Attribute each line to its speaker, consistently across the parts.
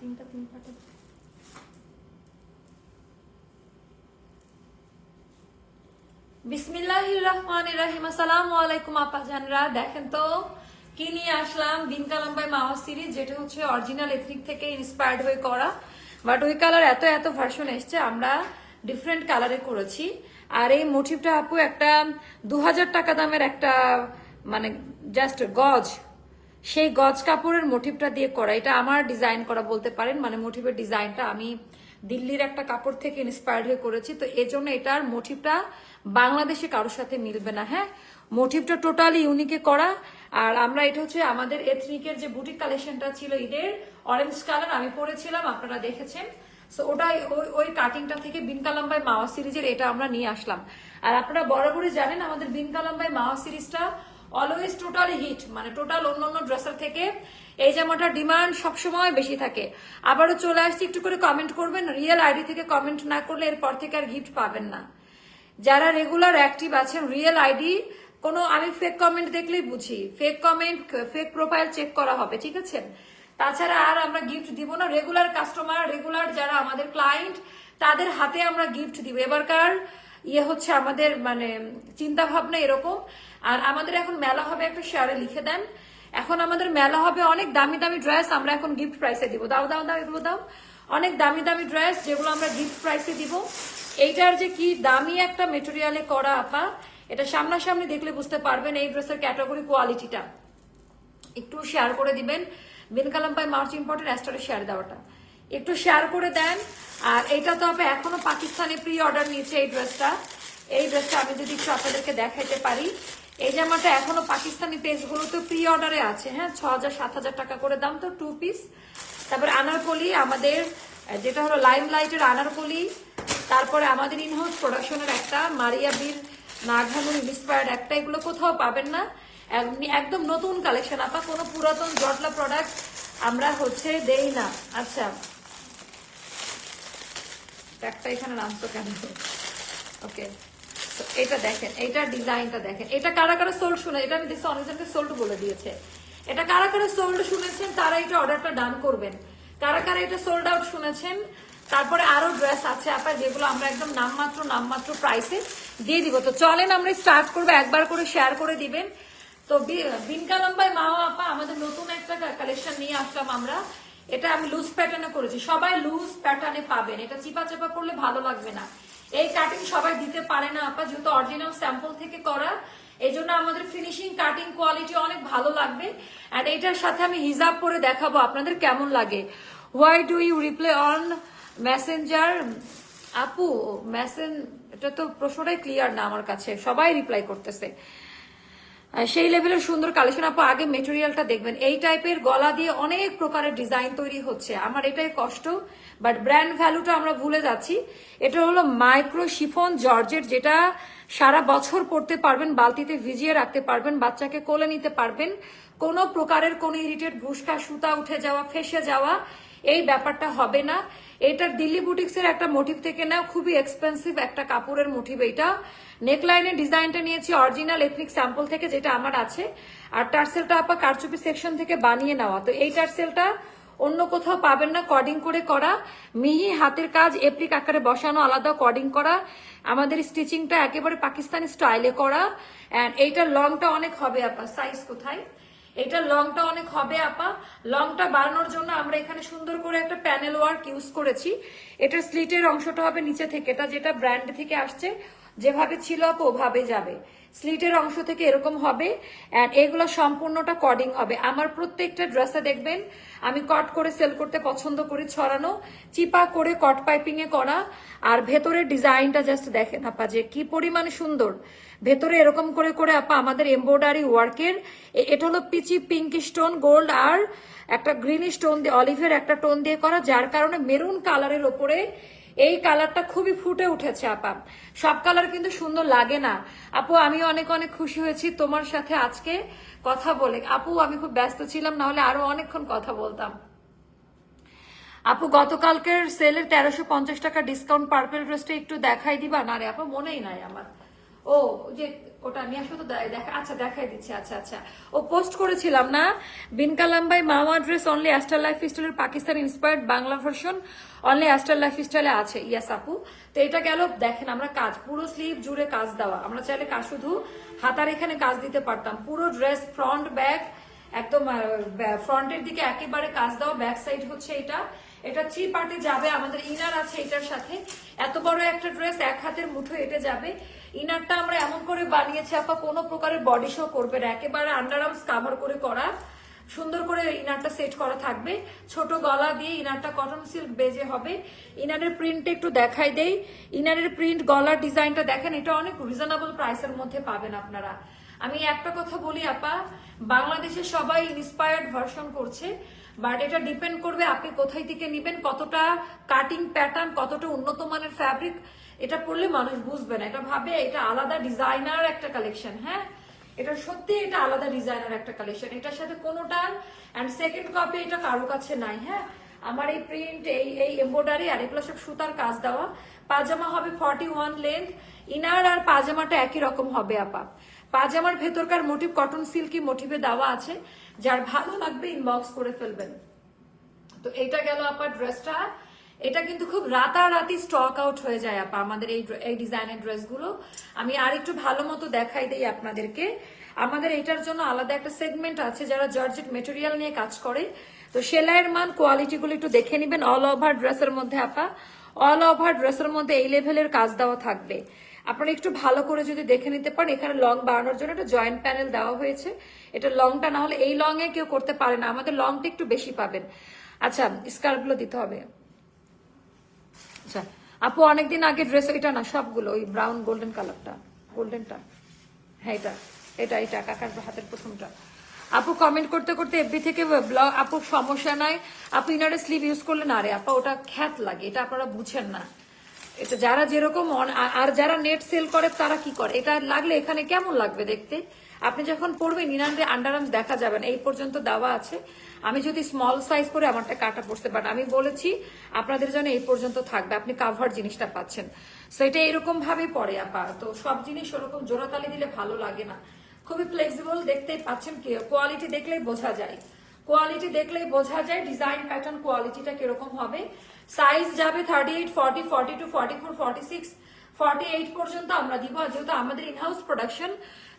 Speaker 1: তিনটা, তিন পাটে বিসমিল্লাহ রহমান রাহিম আসসালামু আলাইকুম, আপা জানরা। দেখেন তো, কি নিয়ে আসলাম? বিন কালাম্বাই মাওয়া সিরিজ, যেটা হচ্ছে অরিজিনাল এথনিক থেকে ইন্সপায়ার্ড হয়ে করা। বাট ওই কালার এত এত ভার্সন এসছে, আমরা ডিফারেন্ট কালারে করেছি। আর এই মোটিভটা আপু একটা দু হাজার টাকা দামের একটা মানে জাস্ট গজ। সেই গজ কাপড়ের মোটিভটা দিয়ে করা। এটা আমার ডিজাইন করা বলতে পারেন মানে মোটিভের ডিজাইনটা আমি দিল্লির একটা কাপড় থেকে ইন্সপায়ার্ড হয়ে করেছি। তো এই জন্য এটার মোটিভটা বাংলাদেশে কারোর সাথে মিলবে না হ্যাঁ? মোটিভটা টোটালি ইউনিকে করা। আর আমরা এটা হচ্ছে আমাদের এথনিকের যে বুটিক কালেকশনটা ছিল ঈদের অরেঞ্জ কালার আমি পরেছিলাম, আপনারা দেখেছেন। সো ওটাই ওই কাটিংটা থেকে বিন কালাম্বাই মাওয়া সিরিজের এটা আমরা নিয়ে আসলাম। আর আপনারা বরাবরই জানেন আমাদের বিন কালাম্বাই মাওয়া সিরিজটা অলওয়েজ টোটালি হিট মানে টোটাল অন্য অন্য ড্রেসের থেকে এই জামাটার ডিমান্ড সবসময় বেশি থাকে। আবারও চলে আসছি, একটু করে কমেন্ট করবেন রিয়েল আইডি থেকে কমেন্ট না করলে এরপর থেকে আর গিফট পাবেন না। যারা রেগুলার অ্যাক্টিভ আছেন রিয়েল আইডি কোনো আমি ফেক কমেন্ট দেখলেই বুঝি। Fake comment fake profile check করা হবে, ঠিক আছে? তাছাড়া আর আমরা গিফট দিব না। রেগুলার কাস্টমার রেগুলার যারা আমাদের ক্লায়েন্ট তাদের হাতে আমরা গিফট দিব। এবারকার ইয়ে হচ্ছে আমাদের মানে চিন্তা ভাবনা এরকম আর আমাদের এখন মেলা হবে, একটা শেয়ারে লিখে দেন। এখন আমাদের মেলা হবে অনেক দামি দামি ড্রেস আমরা এখন গিফট প্রাইসে দিব। দাও দাও দাও, এগুলো দাও। অনেক দামি দামি ড্রেস যেগুলো আমরা গিফট প্রাইসে দিব। এইটার যে কি দামি একটা মেটেরিয়ালে করা, আপা, এটা সামনাসামনি দেখলে বুঝতে পারবেন এই ড্রেসের ক্যাটাগরি কোয়ালিটিটা একটু শেয়ার করে দিবেন। বিন কালাম পাই মার্চ ইম্পর্টেন্ট অ্যাস্টারে শেয়ার দেওয়াটা। একটু শেয়ার করে দেন। আর এটা তো আপনি এখনও পাকিস্তানে প্রি অর্ডার নিয়েছে এই ড্রেসটা এই ড্রেসটা আমি যদি একটু আপনাদেরকে দেখাইতে পারি। এই জামাটা এখনও পাকিস্তানি পেজগুলোতে প্রি অর্ডারে আছে হ্যাঁ ছ হাজার সাত হাজার টাকা করে দাম তো টু পিস তারপরে আনারকলি আমাদের যেটা হলো লাইম লাইটের আনারকলি, তারপরে আমাদের ইনহাউস প্রোডাকশনের একটা, মারিয়া বীর নাঘানুর ইন্সপায়ার্ড একটা, এগুলো কোথাও পাবেন না। এক- একদম নতুন কালেকশন আপা, কোনো পুরাতন জটলা প্রোডাক্ট আমরা হচ্ছে দেই না। আচ্ছা। একটা এখানে নামতো কেন? ওকে এটা দেখেন এইটার ডিজাইনটা দেখেন। এটা কারা কারা সোল্ড শুনে এটা আমি দেখছি অনেকজনকে সোল্ড বলে দিয়েছে। এটা কারা কারা সোল্ড শুনেছেন, তারা এটা অর্ডারটা ডান করবেন। কারা কারা এটা সোল্ড আউট শুনেছেন, তারপরে আরও ড্রেস আছে আপনার যেগুলো আমরা একদম নামমাত্র নামমাত্র প্রাইসে দিয়ে দিব। তো চলেন আমরা স্টার্ট করব, একবার করে শেয়ার করে দিবেন। তো বিনকা লম্বাই মা আপা, আমাদের নতুন একটা কালেকশন নিয়ে আসলাম আমরা। এটা আমি লুজ প্যাটার্নে করেছি। সবাই লুজ প্যাটার্নে পাবেন। এটা চিপা চাপা করলে ভালো লাগবে না। এই কাটিং সবাই দিতে পারে না, আপা, যেহেতু অরিজিনাল স্যাম্পল থেকে করা। এই জন্য আমাদের ফিনিশিং কাটিং কোয়ালিটি অনেক ভালো লাগবে। অ্যান্ড এটার সাথে আমি হিজাব করে দেখাবো আপনাদের কেমন লাগে। Why do you reply on messenger আপু মেসেন এটা তো প্রশ্নটাই ক্লিয়ার না আমার কাছে। সবাই রিপ্লাই করতেছে। সেই লেভেলের সুন্দর কালেকশন আপু, আগে মেটেরিয়ালটা দেখবেন। এই টাইপের গলা দিয়ে অনেক প্রকারের ডিজাইন তৈরি হচ্ছে। আমার এটাই কষ্ট বাট ব্র্যান্ড ভ্যালুটা আমরা ভুলে যাচ্ছি। এটা হলো মাইক্রো শিফন জর্জেট যেটা সারা বছর পড়তে পারবেন, বালতিতে ভিজিয়ে রাখতে পারবেন, বাচ্চাকে কোলে নিতে পারবেন। কোনো প্রকারের কোনো ইরিটেড ভুসকা, সুতা উঠে যাওয়া, ফেসে যাওয়া, এই ব্যাপারটা হবে না। এটা দিল্লি বুটিক্সের একটা মোটিভ থেকে না খুবই এক্সপেন্সিভ একটা কাপড়ের মোটিভ এটা নেকলাইনের ডিজাইনটা নিয়েছি অরিজিনাল এথনিক স্যাম্পল থেকে যেটা আমার আছে, আর টার্সেলটা আপা কারচুপি সেকশন থেকে বানিয়ে নেওয়া। তো এই টার্সেলটা অন্য কোথাও পাবেন না কর্ডিং করে করা। মিহি হাতের কাজ এপ্লিক আকারে বসানো, আলাদা কর্ডিং করা। আমাদের স্টিচিংটা একেবারে পাকিস্তানি স্টাইলে করা। অ্যান্ড এইটার লংটা অনেক হবে আপা সাইজ কোথায়? এটা লংটা অনেক হবে আপা। লংটা বাড়ানোর জন্য আমরা এখানে সুন্দর করে একটা প্যানেল ওয়ার্ক ইউজ করেছি। এটার স্লিটের অংশটা হবে নিচে থেকে, এটা যেটা ব্র্যান্ড থেকে আসছে যেভাবে ছিল আপা ওভাবে যাবে। স্লিটের অংশ থেকে এরকম হবে অ্যান্ড এগুলো সম্পূর্ণটা কডিং হবে। আমার প্রত্যেকটা ড্রেসে দেখবেন, আমি কট করে সেল করতে পছন্দ করি ছড়ানো, চিপা করে কট পাইপিং এ করা, আর ভেতরের ডিজাইনটা জাস্ট দেখেন আপা যে কি পরিমাণে সুন্দর। ভেতরে এরকম করে করে আপা আমাদের এমব্রয়ডারি ওয়ার্কের এটা হলো পিচি পিঙ্ক স্টোন গোল্ড আর একটা গ্রিন স্টোন দিয়ে অলিভের একটা টোন দিয়ে করা, যার কারণে মেরুন কালারের ওপরে এই কালারটা খুবই ফুটে উঠেছে, আপা। সব কালার কিন্তু সুন্দর লাগে না। আপু আমি অনেক অনেক খুশি হয়েছি তোমার সাথে আজকে কথা বলে। আপু, আমি খুব ব্যস্ত ছিলাম না হলে আরও অনেকক্ষণ কথা বলতাম। আপু, গতকালকের সেলের তেরোশো পঞ্চাশ টাকা ডিসকাউন্ট পার্পেল ড্রেসটা একটু দেখাই দিবা? না রে, আপা, মনেই নাই আমার। ও যে ওটা নিয়ে আসলে তো দেখা আচ্ছা দেখাই দিচ্ছি আচ্ছা আচ্ছা। ও পোস্ট করেছিলাম না? বিন কালাম্বাই মামা ড্রেস অনলি অ্যাস্টার লাইফ স্টাইলের Pakistan inspired Bangla version only Aster life স্টাইলে আছে। ইয়াস আপু। তো এটা গেল, দেখেন আমরা কাজ, পুরো স্লিভ জুড়ে কাজ দেওয়া। আমরা চাইলে কাজ শুধু হাতার এখানে কাজ দিতে পারতাম। পুরো ড্রেস ফ্রন্ট ব্যাক একদম ফ্রন্টের দিকে একেবারে কাজ দেওয়া ব্যাক সাইড হচ্ছে এটা। এটা থ্রি পার্টে যাবে, আমাদের ইনার আছে এটার সাথে। এত বড় একটা ড্রেস এক হাতের মুঠো এটে যাবে। ইনারটা আমরা এমন করে বানিয়েছি, আপা, কোনো প্রকারের বডি শো করবে না। একেবারে আন্ডার আর্মস কাভার করে করা। সুন্দর করে ইনারটা সেট করা থাকবে। ছোট গলা দিয়ে ইনারটা কটন সিল্ক বেজে হবে। ইনারের প্রিন্টটা একটু দেখাই দেই। ইনারের প্রিন্ট গলার ডিজাইনটা দেখেন, এটা অনেক রিজনেবল প্রাইসের মধ্যে পাবেন আপনারা। আমি একটা কথা বলি, আপা। বাংলাদেশে সবাই ইন্সপায়ার্ড ভার্সন করছে বাট এটা ডিপেন্ড করবে আপনি কোথায় থেকে নেবেন, কতটা কাটিং প্যাটার্ন কতটা উন্নত মানের ফ্যাব্রিক এটা পড়লে মানুষ বুঝবে না। এটা ভাবে, এটা আলাদা ডিজাইনার একটা কালেকশন হ্যাঁ? এটা সত্যি এটা আলাদা ডিজাইনার একটা কালেকশন এটার সাথে কোনোটা অ্যান্ড সেকেন্ড কপি এটা কারও কাছে নাই হ্যাঁ? আমার এই প্রিন্ট এই এই এম্ব্রয়ডারি আর এগুলো সব সুতার কাজ দেওয়া। পাজামা হবে ফর্টি ওয়ান লেন্থ ইনার আর পাজামাটা একই রকম হবে, আপা। পাজামার ভেতরকার মোটিভ কটন সিল্কি মোটিভে দেওয়া আছে? যার ভালো লাগবে ইনবক্স করে ফেলবেন। তো এটা গেল আপা ড্রেসটা এটা কিন্তু খুব রাতারাতি স্টক আউট হয়ে যায় আপা, আমাদের এই এই ডিজাইনের ড্রেসগুলো আমি আর একটু ভালো মতো দেখাই দিই আপনাদেরকে। আমাদের এটার জন্য আলাদা একটা সেগমেন্ট আছে যারা জর্জেট মেটেরিয়াল নিয়ে কাজ করে। তো সেলাইয়ের মান কোয়ালিটিগুলো একটু দেখে নেবেন। অল ওভার ড্রেসের মধ্যে আপা। অল ওভার ড্রেসের মধ্যে এই লেভেলের কাজ দেওয়া থাকবে। আপনারা একটু ভালো করে যদি দেখে নিতে পারেন, এখানে লং বাড়ানোর জন্য একটা জয়েন্ট প্যানেল দেওয়া হয়েছে। এটা লংটা না হলে এই লং এ কেউ করতে পারে না। আমাদের লংটা একটু বেশি পাবেন। আচ্ছা স্কার্ফগুলো দিতে হবে। আচ্ছা আপু, অনেকদিন আগে ড্রেস এটা না সবগুলো, ওই ব্রাউন গোল্ডেন কালারটা গোল্ডেনটা হ্যাঁ এটা এটা এটা, কাকার হাতের প্রথমটা। আপু কমেন্ট করতে করতে এফবি থেকে ব্লগ আপু, সমস্যা নাই। আপু ইনারে স্লিভ ইউজ করলে না রে, আপা, ওটা খ্যাত লাগে, এটা আপনারা বুঝেন না। এটা যারা যেরকম আর- যারা নেট সেল করে, তারা কি করে? এটা লাগলে এখানে কেমন লাগবে দেখতে? আপনি যখন পড়বেন ইনারে আন্ডারআর্মস দেখা যাবে না, এই পর্যন্ত দেওয়া আছে। আমি যদি স্মল সাইজ করে আমারটা কাটা পড়তে পারেন আমি বলেছি আপনাদের জন্য এই পর্যন্ত থাকবে, আপনি কাভার জিনিসটা পাচ্ছেন। সো এটা এরকম ভাবে পড়ে, আপা। তো সব জিনিস ওরকম জোড়াতালি দিলে ভালো লাগে না। খুবই ফ্লেক্সিবল দেখতেই পাচ্ছেন কোয়ালিটি দেখলেই বোঝা যায়। কোয়ালিটি দেখলেই বোঝা যায় ডিজাইন প্যাটার্ন কোয়ালিটিটা কীরকম হবে। সাইজ যাবে thirty eight forty forty two forty four forty six forty eight পর্যন্ত আমরা দিব। যেহেতু আমাদের ইনহাউস প্রোডাকশন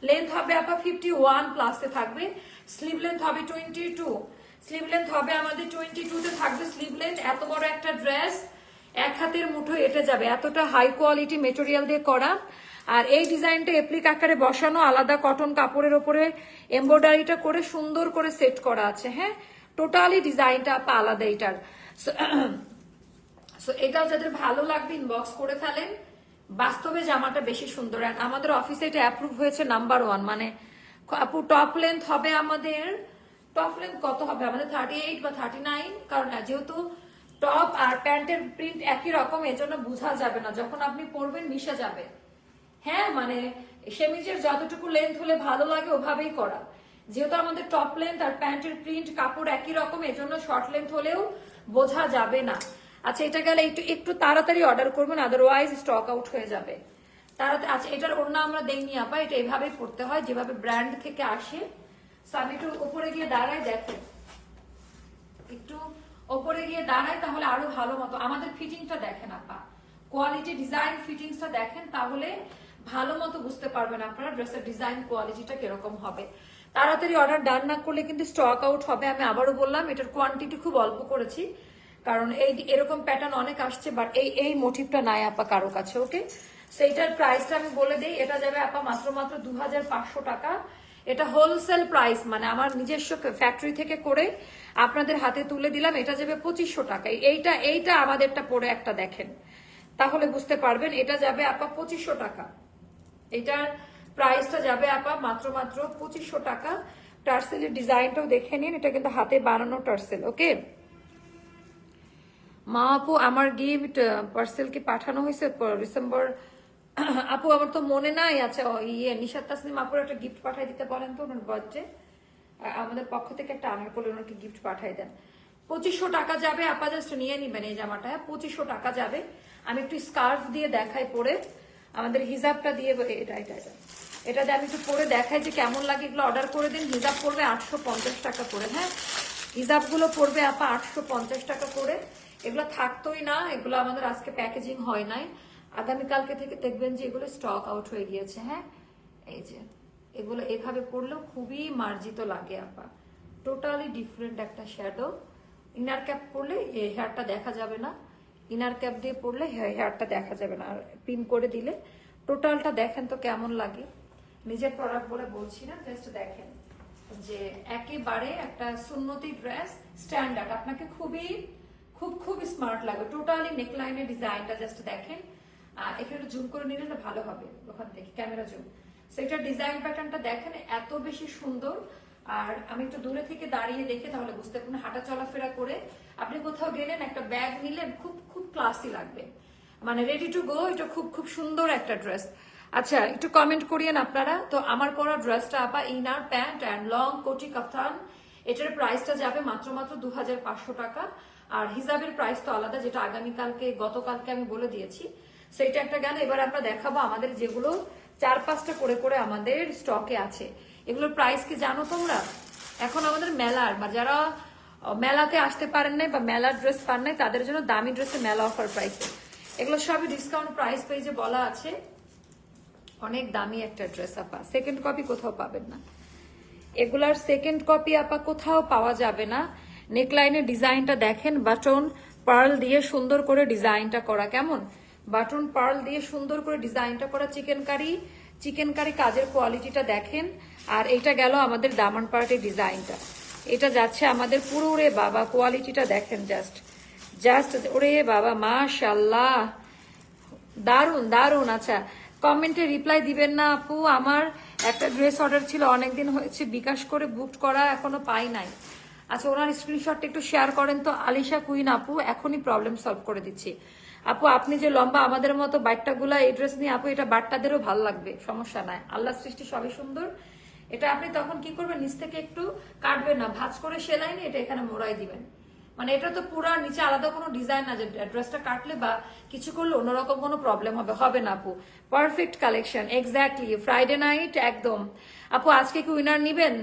Speaker 1: লেন্থ হবে আপনার ফিফটি ওয়ান প্লাসে থাকবে। স্লিভ লেন্থ হবে টোয়েন্টি টু স্লিভ লেন্থ হবে আমাদের টোয়েন্টি টু তে থাকবে স্লিভ লেন্থ এত বড় একটা ড্রেস এক হাতের মুঠো এটে যাবে। এতটা হাই কোয়ালিটি মেটেরিয়াল দিয়ে করা। আর এই ডিজাইনটা এপ্লিক আকারে বসানো, আলাদা কটন কাপড়ের ওপরে এমব্রয়ডারিটা করে সুন্দর করে সেট করা আছে হ্যাঁ? টোটালি ডিজাইনটা আলাদা এটার সো এটাও যাদের ভালো লাগবে ইনবক্স করে ফেলেন। বাস্তবে জামাটা বেশি সুন্দর। আর আমাদের অফিসে এটা অ্যাপ্রুভ হয়েছে নাম্বার ওয়ান মানে আপু টপ লেন্থ হবে আমাদের টপ লেন্থ কত হবে? আমাদের থার্টি এইট বা থার্টি নাইন কারণ যেহেতু টপ আর প্যান্টের প্রিন্ট একই রকম, এজন্য বোঝা যাবে না। যখন আপনি পরবেন, মিশে যাবে। হ্যাঁ মানে সেমিজের যতটুকু লেন্থ হলে ভালো লাগে ওভাবেই করা। যেহেতু আমাদের টপ লেন্থ আর প্যান্টের প্রিন্ট কাপড় একই রকম, এজন্য শর্ট লেন্থ হলেও বোঝা যাবে না। আচ্ছা এটা গেলে একটু একটু তাড়াতাড়ি অর্ডার করবেন আদারওয়াইজ স্টক আউট হয়ে যাবে। তাড়াতাড়ি আচ্ছা এটার অন্য আমরা দেইনি আপা, এটা এভাবেই পড়তে হয়, যেভাবে ব্র্যান্ড থেকে আসে। আমি একটু উপরে গিয়ে দাঁড়াই, দেখেন। একটু ওপরে গিয়ে দাঁড়াই, তাহলে আরও ভালো মতো, আমাদের ফিটিংটা দেখেন আপা। কোয়ালিটি ডিজাইন ফিটিংসটা দেখেন, তাহলে ভালো মতো বুঝতে পারবেন আপনারা ড্রেসের ডিজাইন কোয়ালিটিটা কীরকম হবে। তাড়াতাড়ি অর্ডার ডান না করলে কিন্তু স্টক আউট হবে, আমি আবারও বললাম, এটার কোয়ান্টিটি খুব অল্প করেছি। কারণ এই এরকম প্যাটার্ন অনেক আসছে বাট এই এই মোটিভটা নাই আপা কারও কাছে ওকে সেইটার প্রাইসটা আমি বলে দিই, এটা যাবে আপা মাত্র মাত্র দু হাজার পাঁচশো টাকা। এটা হোলসেল প্রাইস মানে আমার নিজস্ব ফ্যাক্টরি থেকে করে আপনাদের হাতে তুলে দিলাম, এটা যাবে পঁচিশশো টাকায় এইটা এইটা আমাদেরটা পরে একটা দেখেন। তাহলে বুঝতে পারবেন, এটা যাবে আপা পঁচিশশো টাকা। এটার প্রাইসটা যাবে আপা মাত্র মাত্র পঁচিশশো টাকা। টার্সেলের ডিজাইনটাও দেখে নিন, এটা কিন্তু হাতে বানানো টার্সেল ওকে মা আপু, আমার গিফট পার্সেল কি পাঠানো হয়েছে ডিসেম্বর আপু, আমার তো মনে নাই আচ্ছা ইয়ে নিশাদ তাসনিম আপুর একটা গিফট পাঠাই দিতে বলেন তো, ওনার বার্থডে আমাদের পক্ষ থেকে একটা আনার করলে ওনাকে গিফট পাঠাই দেন। পঁচিশশো টাকা যাবে, আপা জাস্ট নিয়ে নিবেন এই জামাটা হ্যাঁ? পঁচিশশো টাকা যাবে। আমি একটু স্কার্ফ দিয়ে দেখাই পরে। আমাদের হিজাবটা দিয়ে এটা এটা এটা। এটা আমি একটু পরে দেখাই যে কেমন লাগে, এগুলো অর্ডার করে দিন। হিজাব পড়বে আটশো পঞ্চাশ টাকা করে হ্যাঁ? হিজাবগুলো পড়বে আপা আটশো পঞ্চাশ টাকা করে। এগুলো থাকতোই না, এগুলো আমাদের আজকে প্যাকেজিং হয় নাই। আগামীকালকে থেকে দেখবেন যে এগুলো স্টক আউট হয়ে গিয়েছে হ্যাঁ? এই যে, এগুলো এভাবে পড়লেও খুবই মার্জিত লাগে আপা। টোটালি ডিফারেন্ট একটা শ্যাডো ইনার ক্যাপ পরলে হেয়ারটা দেখা যাবে না। ইনার ক্যাপ দিয়ে পরলে হেয়ারটা দেখা যাবে না। আর পিন করে দিলে টোটালটা দেখেন তো কেমন লাগে। নিজের প্রোডাক্ট বলে বলছি না জাস্ট দেখেন যে একেবারে একটা সুন্নতি ড্রেস স্ট্যান্ডার্ড আপনাকে খুবই, খুব খুব স্মার্ট লাগবে। টোটালি নেকলাইনের ডিজাইনটা জাস্ট দেখেন। এখানে জুম করে নিলে ভালো হবে, ওখান থেকে ক্যামেরা জুম সেটার ডিজাইন প্যাটার্নটা দেখেন, এত বেশি সুন্দর। আর আমি একটু দূরে থেকে দাঁড়িয়ে দেখে তাহলে বুঝতে পারবেন হাঁটা চলাফেরা করে আপনি কোথাও গেলেন, একটা ব্যাগ নিলেন খুব খুব ক্লাসি লাগবে। মানে রেডি টু গো এটা খুব খুব সুন্দর একটা ড্রেস আচ্ছা একটু কমেন্ট করিয়েন আপনারা। তো আমার পরা ড্রেসটা আপা ইনার প্যান্ট অ্যান্ড লং কোটি কাফতান। এটার প্রাইসটা যাবে মাত্র মাত্র দু হাজার পাঁচশো টাকা। আর হিজাবের প্রাইস তো আলাদা, যেটা আগামীকালকে, গতকালকে আমি বলে দিয়েছি। সেইটা একটা গেল। এবার আমরা দেখাবো আমাদের যেগুলো চার পাঁচটা করে করে আমাদের স্টকে আছে। এগুলোর প্রাইস কি জানো তোমরা? এখন আমাদের মেলার, বা যারা মেলাতে আসতে পারেন নাই বা মেলার ড্রেস পান নাই, তাদের জন্য দামি ড্রেসে মেলা অফার প্রাইসে এগুলো সবই ডিসকাউন্ট প্রাইস পেজে বলা আছে। অনেক দামি একটা ড্রেস আপা। সেকেন্ড কপি কোথাও পাবেন না। এগুলার সেকেন্ড কপি আপা কোথাও পাওয়া যাবে না। নেকলাইনের ডিজাইনটা দেখেন, বাটন পার্ল দিয়ে সুন্দর করে ডিজাইনটা করা। কেমন? বাটন পার্ল দিয়ে সুন্দর করে ডিজাইনটা করা। চিকেন কারি চিকেন কারি কাজের কোয়ালিটিটা দেখেন। আর এটা গেল আমাদের দামান পার্টের ডিজাইনটা। এটা যাচ্ছে আমাদের পুরো রে বাবা, কোয়ালিটিটা দেখেন জাস্ট জাস্ট ওরে বাবা মাশাল্লাহ দারুণ দারুণ আচ্ছা। কমেন্টে রিপ্লাই দিবেন না আপু, আমার একটা ড্রেস অর্ডার ছিল, অনেকদিন হয়েছে, বিকাশ করে বুক করা এখনও পাই নাই। আচ্ছা ওনার স্ক্রিনশটটা একটু শেয়ার করেন তো, আলিশা কুইন আপু, এখনই প্রবলেম সলভ করে দিচ্ছি। আপু, আপনি যে লম্বা আমাদের মতো বাট্টাগুলা, এই ড্রেস নিয়ে আপু, এটা বাট্টাদেরও ভালো লাগবে, সমস্যা নাই। আল্লাহ সৃষ্টি সবই সুন্দর। এটা আপনি তখন কি করবেন? নিচ থেকে একটু কাটবেন না। ভাঁজ করে সেলাই নিয়ে এটা এখানে মোড়াই দিবেন। মানে এটা তো পুরা নিচে আলাদা কোনো ডিজাইন না যে ড্রেসটা কাটলে বা কিছু করলে অন্যরকম কোনো প্রবলেম হবে। হবে না, আপু। Perfect collection exactly Friday night একদম। আপু, আজকে কি উইনার নিবেন?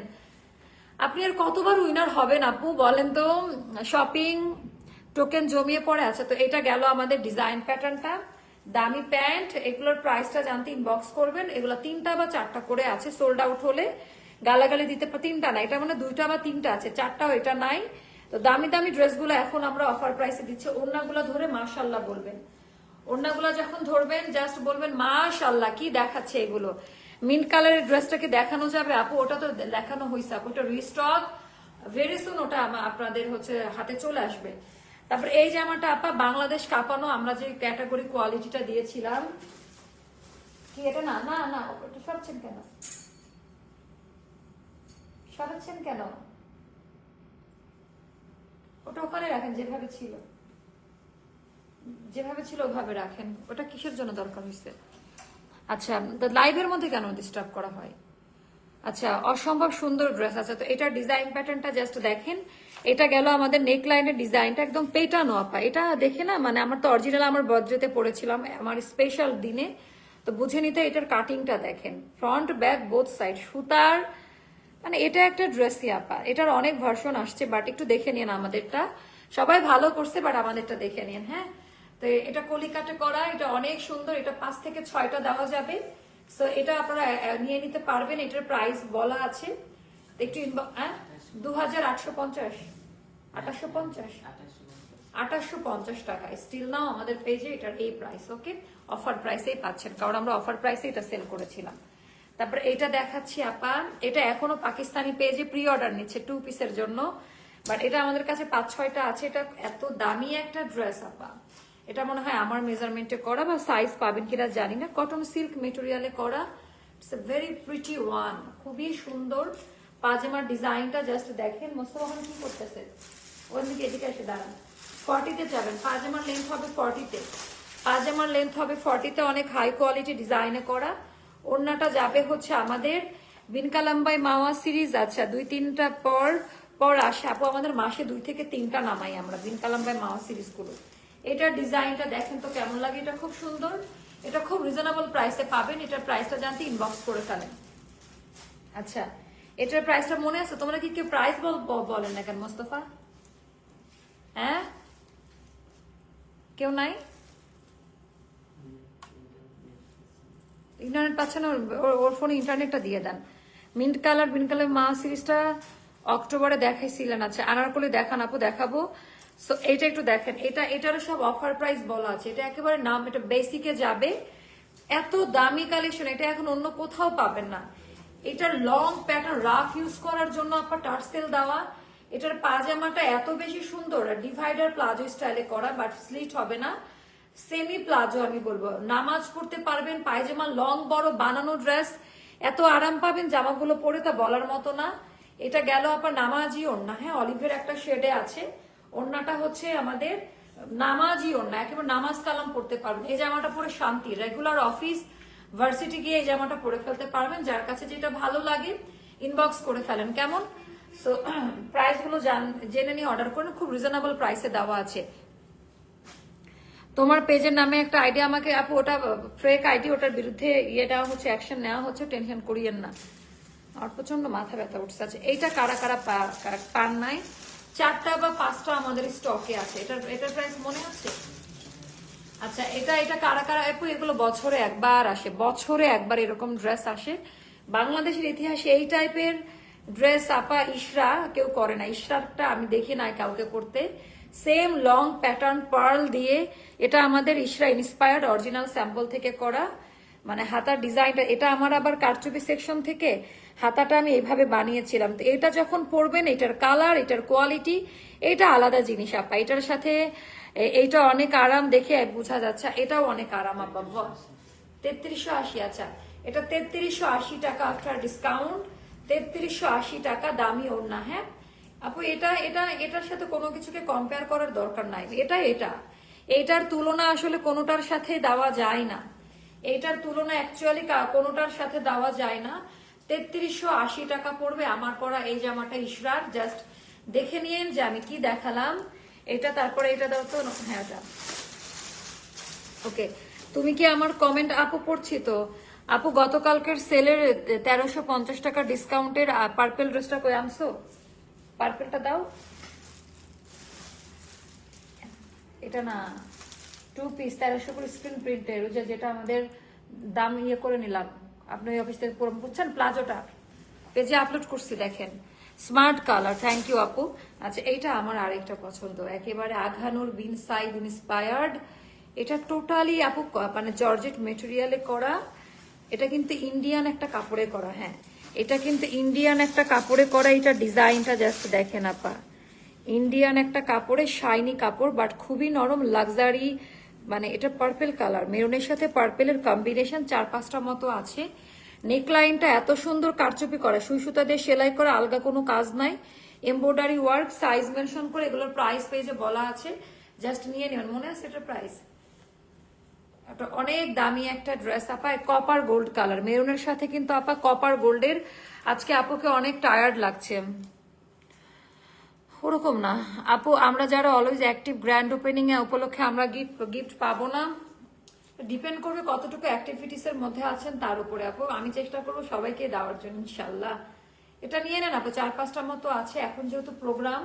Speaker 1: আপনি আর কতবার উইনার হবেন, আপু? বলেন তো। শপিং টোকেন জমিয়ে পড়ে আছে, তো এটা গেল আমাদের ডিজাইন প্যাটার্নটা দামি প্যান্ট, এগুলোর প্রাইসটা জানতে ইনবক্স করবেন। এগুলো তিনটা বা চারটা করে আছে সোল্ড আউট হলে। গালাগালি দিতে তিনটা না, এটা মানে দুইটা বা তিনটা আছে, চারটাও এটা নাই। তো দামি দামি ড্রেসগুলো এখন আমরা অফার প্রাইসে দিচ্ছি। ওড়নাগুলো ধরে মাশাল্লাহ বলবেন। ওড়নাগুলো যখন ধরবেন জাস্ট বলবেন মাশাল্লাহ কি দেখাচ্ছে এগুলো? মিন্ট কালারের ড্রেসটাকে দেখানো যাবে? আপু, ওটা তো দেখানো হয়েছে আপু, ওটা রিস্টক ভেরি সুন ওটা আপনাদের হচ্ছে হাতে চলে আসবে। তারপর এই জামাটা, আপা, বাংলাদেশ কাঁপানো, আমরা যে ক্যাটাগরি কোয়ালিটিটা দিয়েছিলাম। কি এটা? না না না, ওটা সরাচ্ছেন কেন? সরাচ্ছেন কেন? ওটা ওখানে রাখেন, যেভাবে ছিল। যেভাবে ছিল, ওভাবে রাখেন। ওটা কিসের জন্য দরকার হয়েছে আচ্ছা লাইভের মধ্যে কেন ডিস্টার্ব করা হয়? আচ্ছা অসম্ভব সুন্দর ড্রেস আছে। তো এটা ডিজাইন প্যাটার্নটা জাস্ট দেখেন। এটা গেল আমাদের নেক লাইনের ডিজাইনটা একদম পেটানো, আপা। এটা দেখে না মানে আমার তো অরিজিনাল আমার বজ্রেতে পড়েছিলাম, আমার স্পেশাল দিনে। তো বুঝে নিতে এটার কাটিংটা দেখেন। ফ্রন্ট ব্যাক বোথ সাইড সুতার মানে এটা একটা ড্রেসই আপা। এটার অনেক ভার্সন আসছে বাট একটু দেখে নিন আমাদেরটা। সবাই ভালো করছে বাট আমাদেরটা দেখে নিন হ্যাঁ? তো এটা কলিকাটে করা, এটা অনেক সুন্দর, এটা পাঁচ থেকে ছয়টা দেওয়া যাবে। সো এটা আপনারা নিয়ে নিতে পারবেন, এটার প্রাইস বলা আছে। একটু হ্যাঁ? দু হাজার আটশো পঞ্চাশ। পঞ্চাশ। পঞ্চাশ স্টিল নাও আমাদের পেজে এই প্রাইস ওকে অফার প্রাইসেই পাচ্ছেন। কারণ আমরা অফার এটা সেল করেছিলাম। তারপর এটা দেখাচ্ছি আপা এটা এখনও পাকিস্তানি পেজে প্রি অর্ডার নিচ্ছে টু পিসের জন্য। বাট এটা আমাদের কাছে পাঁচ, ছয়টা আছে। এটা এত দামি একটা ড্রেস আপা। এটা মনে হয় আমার মেজারমেন্টে করা বা সাইজ পাবেন কিনা জানি না। কটন সিল্ক মেটেরিয়ালে করা। It's a very pretty one খুবই সুন্দর। পাজামার ডিজাইনটা জাস্ট দেখেন, মোস্তফা কি করতেছে? ওখান থেকে এদিকে এসে দাঁড়ান। ফর্টিতে যাবেন, পাজামার লেন্থ হবে ফর্টিতে পাজামার লেন্থ হবে ফর্টিতে অনেক হাই কোয়ালিটি ডিজাইনে করা। ওড়নাটা যাবে হচ্ছে আমাদের বিনকালাম্বাই মাওয়া সিরিজ আচ্ছা দুই তিনটা পর পর আসে। আপু, আমাদের মাসে দুই থেকে তিনটা নামাই আমরা বিনকালাম্বাই মাওয়া সিরিজগুলো এটার ডিজাইনটা দেখেন তো কেমন লাগে, এটা খুব সুন্দর। এটা খুব রিজনেবল প্রাইসে পাবেন, এটার প্রাইসটা জানতে ইনবক্স করে ফেলেন। আচ্ছা এটার প্রাইসটা মনে আছে? তোমরা কি কেউ প্রাইস বলেন না কেন, মোস্তফা? হ্যাঁ? কেউ নাই? ইন্টারনেট পাচ্ছে না, ওর- ফোনে ইন্টারনেটটা দিয়ে দেন। মিন্ট কালার মিন্ট কালার মা সিরিজটা অক্টোবরে দেখাইছিলেন আচ্ছা আনারকলি দেখান আপু, দেখাবো। সো এটা একটু দেখেন, এটা এটারও সব অফার প্রাইস বলা আছে। এটা একেবারে নাম, এটা বেসিকে যাবে। এত দামি কালেকশন এটা এখন অন্য কোথাও পাবেন না। এটার লং প্যাটার্ন রাফ ইউজ করার জন্য আপনার টার্সেল দেওয়া। এটার পাজামাটা এত বেশি সুন্দর ডিভাইডার প্লাজো স্টাইলে করা বাট স্লিট হবে না। সেমি প্লাজো আমি বলব। নামাজ পড়তে পারবেন, পায়জামা লং বড়, বানানো ড্রেস এত আরাম পাবেন, জামাগুলো পরে তা বলার মতো না। এটা গেল আপনার নামাজি ওড়না। হ্যাঁ অলিভের একটা শেডে আছে। ওড়নাটা হচ্ছে আমাদের নামাজি ওড়না। একেবারে নামাজ কালাম পড়তে পারবেন। এই জামাটা পরে শান্তি। রেগুলার অফিস ভার্সিটি গিয়ে এই জামাটা পরে ফেলতে পারবেন, যার কাছে যেটা ভালো লাগে ইনবক্স করে ফেলেন। কেমন? সো প্রাইসগুলো জান- নিয়ে অর্ডার করুন, খুব রিজনেবল প্রাইসে দেওয়া আছে। তোমার পেজের নামে একটা আইডিয়া আমাকে, আপু, ওটা ফ্রেক আইডি ওটার বিরুদ্ধে ইয়েটা হচ্ছে অ্যাকশন নেওয়া হচ্ছে টেনশন করিয়েন না। আমার প্রচণ্ড মাথা ব্যথা উঠছে। আছে এইটা কারা কারা পান নাই? চারটা বা পাঁচটা আমাদের স্টকে আছে। এটার এটার প্রাইস মনে আছে? আচ্ছা এটা এটা কারা কারা আপু এগুলো বছরে একবার আসে। বছরে একবার এরকম ড্রেস আসে। বাংলাদেশের ইতিহাসে এই টাইপের ড্রেস আপা ইশরা কেউ করে না। ইশরাটা আমি দেখি না কাউকে করতে। সেম লং প্যাটার্ন পার্ল দিয়ে এটা আমাদের ইশরা ইন্সপায়ার্ড অরিজিনাল স্যাম্পল থেকে করা। মানে হাতার ডিজাইনটা, এটা আমার আবার কারচুপি সেকশন থেকে হাতাটা আমি এইভাবে বানিয়েছিলাম। তো এটা যখন পরবেন, এটার কালার এটার কোয়ালিটি এটা আলাদা জিনিস আপা। এটার সাথে এইটা অনেক আরাম দেখে বোঝা যাচ্ছে। এটাও অনেক আরাম আপা তেত্রিশশো আশি আচ্ছা। এটা তেত্রিশশো আশি টাকা আফটার ডিসকাউন্ট তেত্রিশশো আশি টাকা দামি ওর না হ্যাঁ? আপু, এটা এটা, এটার সাথে কোনো কিছুকে কম্পেয়ার করার দরকার নাই। এটা এটা। এটার তুলনা আসলে কোনোটার সাথে দেওয়া যায় না। এইটার তুলনা অ্যাকচুয়ালি কোনোটার সাথে দেওয়া যায় না। তেত্রিশশো আশি টাকা পড়বে আমার পরা এই জামাটা ইশরার। জাস্ট দেখে নিয়েন যে আমি কি দেখালাম। এটা তারপরে এটা দাও তো হ্যাঁ এটা ওকে, তুমি কি আমার কমেন্ট আপু পড়ছি তো আপু, গতকালকের সেলের তেরোশো পঞ্চাশ টাকা ডিসকাউন্টের পার্পেল ড্রেসটা কই আনছো? পার্পেলটা দাও। এটা না টু পিস তেরোশো করে স্ক্রিন প্রিন্টের ওই যেটা আমাদের দাম ইয়ে করে নিলাম। আপনি ওই অফিস থেকে বুঝছেন? প্লাজোটা পেজে আপলোড করছি, দেখেন। স্মার্ট কালার থ্যাংক ইউ আপু। আচ্ছা এইটা আমার আরেকটা পছন্দ। একেবারে আঘানুর বিন সাইড ইন্সপায়ার্ড এটা টোটালি আপু মানে জর্জেট মেটেরিয়ালে করা। এটা কিন্তু ইন্ডিয়ান একটা কাপড়ে করা হ্যাঁ। এটা কিন্তু ইন্ডিয়ান একটা কাপড়ে করা এটা ডিজাইনটা জাস্ট দেখেন আপা। ইন্ডিয়ান একটা কাপড়ে শাইনি কাপড় বাট খুবই নরম লাক্সারি মানে এটা পার্পেল কালার মেরুনের সাথে পার্পেলের কম্বিনেশন চার পাঁচটা মতো আছে। নেকলাইনটা এত সুন্দর কারচুপি করা। সুই সুতা দিয়ে সেলাই করা আলগা কোনো কাজ নাই। এমব্রয়ডারি ওয়ার্ক, সাইজ মেনশন করে এগুলোর প্রাইস পেজে বলা আছে। জাস্ট নিয়ে নেবেন। মনে আছে এটা প্রাইস একটা অনেক দামি একটা ড্রেস আপা কপার গোল্ড কালার মেরুনের সাথে কিন্তু আপা কপার গোল্ডের আজকে আপুকে অনেক টায়ার্ড লাগছে। ওরকম না। আপু, আমরা যারা অলওয়েজ অ্যাক্টিভ গ্র্যান্ড ওপেনিং এ উপলক্ষে আমরা গিফট গিফট পাবো না। ডিপেন্ড করবে কতটুকু অ্যাক্টিভিটিস এর মধ্যে আছেন তার উপরে। আপু, আমি চেষ্টা করব সবাইকে দেওয়ার জন্য ইনশাল্লাহ এটা নিয়ে নেন আপু, চার পাঁচটা মতো আছে। এখন যেহেতু প্রোগ্রাম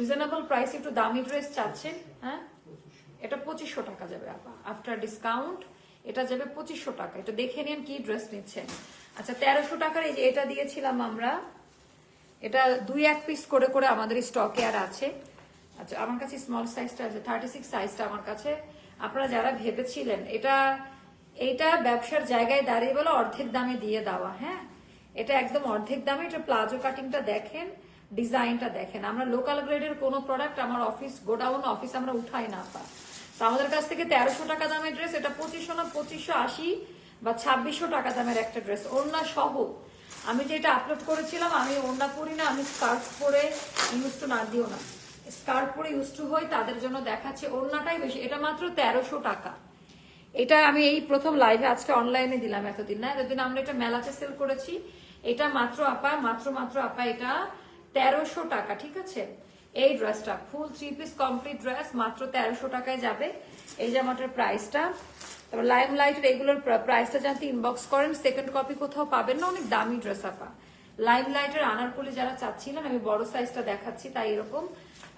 Speaker 1: রিজনেবল প্রাইস একটু দামি ড্রেস চাচ্ছেন হ্যাঁ? এটা পঁচিশশো টাকা যাবে আপা। আফটার ডিসকাউন্ট এটা যাবে পঁচিশশো টাকা। এটা দেখে নিন কি ড্রেস নিচ্ছেন। আচ্ছা তেরোশো টাকার এই যে এটা দিয়েছিলাম আমরা, এটা দুই এক পিস করে করে আমাদের স্টকে আর আছে। আচ্ছা আমার কাছে স্মল সাইজটা আছে থার্টি সিক্স সাইজটা আমার কাছে। আপনারা যারা ভেবেছিলেন, এটা এইটা ব্যবসার জায়গায় দাঁড়িয়ে বলে, অর্ধেক দামে দিয়ে দেওয়া হ্যাঁ? এটা একদম অর্ধেক দামে, এটা প্লাজো কাটিংটা দেখেন, ডিজাইনটা দেখেন। আমরা লোকাল গ্রেডের কোনো প্রোডাক্ট আমার অফিস গোডাউন অফিস আমরা উঠাই না পা তো আমাদের কাছ থেকে তেরোশো টাকা দামের ড্রেস এটা পঁচিশশো না, পঁচিশশো আশি বা ছাব্বিশশো টাকা দামের একটা ড্রেস ওড়না সহ। আমি যেটা আপলোড করেছিলাম, আমি ওড়না পরি না, আমি স্কার্ফ পরে ইউজ টু না, দিও না। স্কার্ফ পরে ইউজ টু হই তাদের জন্য দেখাচ্ছে ওড়নাটাই বেশি। এটা মাত্র তেরোশো টাকা। এটা আমি এই প্রথম লাইভে আজকে অনলাইনে দিলাম এতদিন না, এতদিন আমরা এটা মেলাতে সেল করেছি। এটা মাত্র আপা, মাত্র মাত্র আপা, এটা তেরোশো টাকা, ঠিক আছে? এই ড্রেসটা full three piece complete dress মাত্র তেরোশো টাকায় যাবে। এই জামাটার প্রাইসটা তারপর লাইম লাইটের এগুলোর প্রাইসটা জানতে ইনবক্স করেন। সেকেন্ড কপি কোথাও পাবেন না, অনেক দামি ড্রেস আপা। লাইম লাইটের আনারকলি যারা চাচ্ছিলেন, আমি বড় সাইজটা দেখাচ্ছি, তাই এরকম।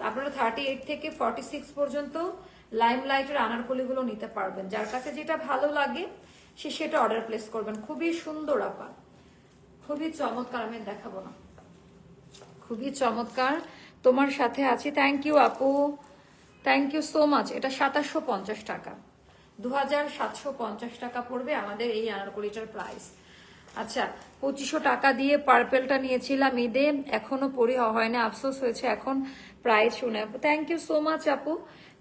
Speaker 1: আপনারা থার্টি এইট থেকে ফর্টি সিক্স পর্যন্ত লাইম লাইটের আনারকলিগুলো নিতে পারবেন। যার কাছে যেটা ভালো লাগে, সে সেটা অর্ডার প্লেস করবেন। খুবই সুন্দর, আপা। খুবই চমৎকার, আমি দেখাবো না। খুবই চমৎকার। তোমার সাথে আছি। থ্যাংক ইউ আপু। থ্যাংক ইউ সো মাচ এটা সাতাশশো পঞ্চাশ টাকা। দু হাজার সাতশো পঞ্চাশ টাকা পড়বে আমাদের এই আনারকলিটার প্রাইস আচ্ছা পঁচিশশো টাকা দিয়ে পার্পেলটা নিয়েছিলাম ঈদে, এখনও পরি হয় না, আফসোস হয়েছে এখন প্রায় শুনে। আপু থ্যাংক ইউ সো মাচ আপু।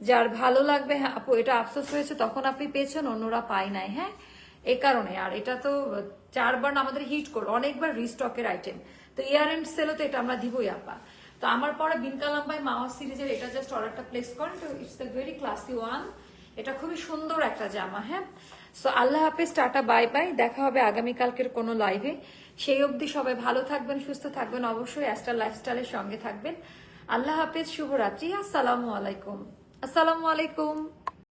Speaker 1: যার ভালো লাগবে হ্যাঁ আপু, এটা আফসোস হয়েছে, তখন আপনি পেয়েছেন, অন্যরা পায় নাই হ্যাঁ? এ কারণে, আর এটা তো চারবার আমাদের হিট করল অনেকবার রিস্টকের আইটেম তো ইয়ার এন্ড সেলও তো এটা আমরা দিবই, আপা। তো আমার পরে বিনকালাম্বাই মাওয়া সিরিজের এটা জাস্ট অর্ডারটা প্লেস করেন, তো it's the very classy one এটা খুবই সুন্দর একটা জামা হ্যাঁ? সো আল্লাহ হাফেজ, টাটা বাই বাই দেখা হবে আগামীকালকের কোনো লাইভে সেই অবধি সবাই ভালো থাকবেন, সুস্থ থাকবেন। অবশ্যই অ্যাস্টার লাইফস্টাইলের সঙ্গে থাকবেন। আল্লাহ হাফেজ, শুভরাত্রি। আসসালামু আলাইকুম। আসসালামু আলাইকুম।